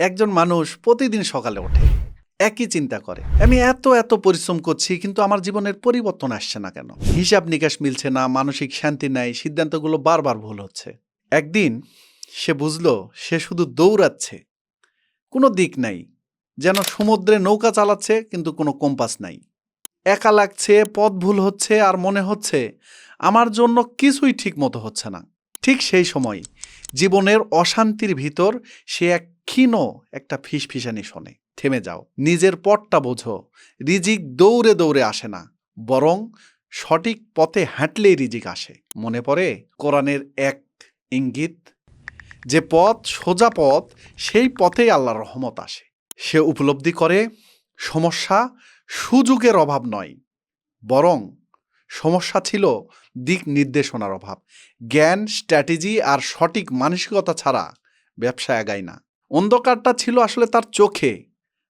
একজন মানুষ প্রতিদিন সকালে ওঠে, একই চিন্তা করে। আমি এত এত পরিশ্রম করছি, কিন্তু আমার জীবনের পরিবর্তন আসছে না কেন? হিসাব নিকাশ মিলছে না, মানসিক শান্তি নাই, সিদ্ধান্তগুলো বারবার ভুল হচ্ছে। একদিন সে বুঝলো, সে শুধু দৌড়াচ্ছে। কোনো দিক নাই, যেন সমুদ্রে নৌকা চালাচ্ছে, কিন্তু কোনো কম্পাস নাই। একা লাগছে, পথ ভুল হচ্ছে, আর মনে হচ্ছে, আমার জন্য কিছুই ঠিক মতো হচ্ছে না। ঠিক সেই সময় জীবনের অশান্তির ভিতর সে এক ক্ষীণ একটা ফিসফিসানি শোনে। থেমে যাও, নিজের পথটা বোঝো, রিজিক দৌড়ে দৌড়ে আসে না, বরং সঠিক পথে হাঁটলেই রিজিক আসে। মনে পড়ে কোরআনের এক ইঙ্গিত, যে পথ সোজা পথ, সেই পথেই আল্লাহর রহমত আসে। সে উপলব্ধি করে, সমস্যা সুযোগের অভাব নয়, বরং সমস্যা ছিল দিক নির্দেশনার অভাব। জ্ঞান, স্ট্র্যাটেজি আর সঠিক মানসিকতা ছাড়া ব্যবসা এগায় না। অন্ধকারটা ছিল আসলে তার চোখে,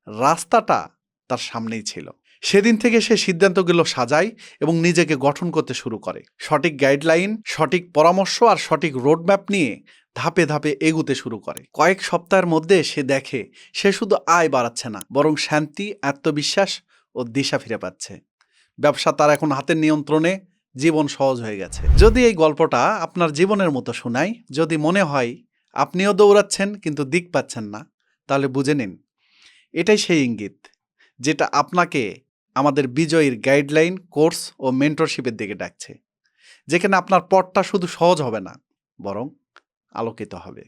রাস্তাটা তার সামনেই ছিল। সেদিন থেকে সে সিদ্ধান্তগুলো সাজায় এবং নিজেকে গঠন করতে শুরু করে। সঠিক গাইডলাইন, সঠিক পরামর্শ আর সঠিক রোডম্যাপ নিয়ে ধাপে ধাপে এগুতে শুরু করে। কয়েক সপ্তাহের মধ্যে সে দেখে, সে শুধু আয় বাড়াচ্ছে না, বরং শান্তি, আত্মবিশ্বাস ও দিশা ফিরে পাচ্ছে। ব্যবসা তার এখন হাতের নিয়ন্ত্রণে জীবন সহজ হয়ে গেছে। যদি এই গল্পটা আপনার জীবনের মতো শোনাই যদি মনে হয় আপনিও দৌড়াচ্ছেন কিন্তু দিক পাচ্ছেন না, তাহলে বুঝে নিন, এটাই সেই ইঙ্গিত, যেটা আপনাকে আমাদের বিজয়ীর গাইডলাইন, কোর্স ও মেন্টরশিপের দিকে ডাকছে, যেখানে আপনার পথটা শুধু সহজ হবে না, বরং আলোকিত হবে।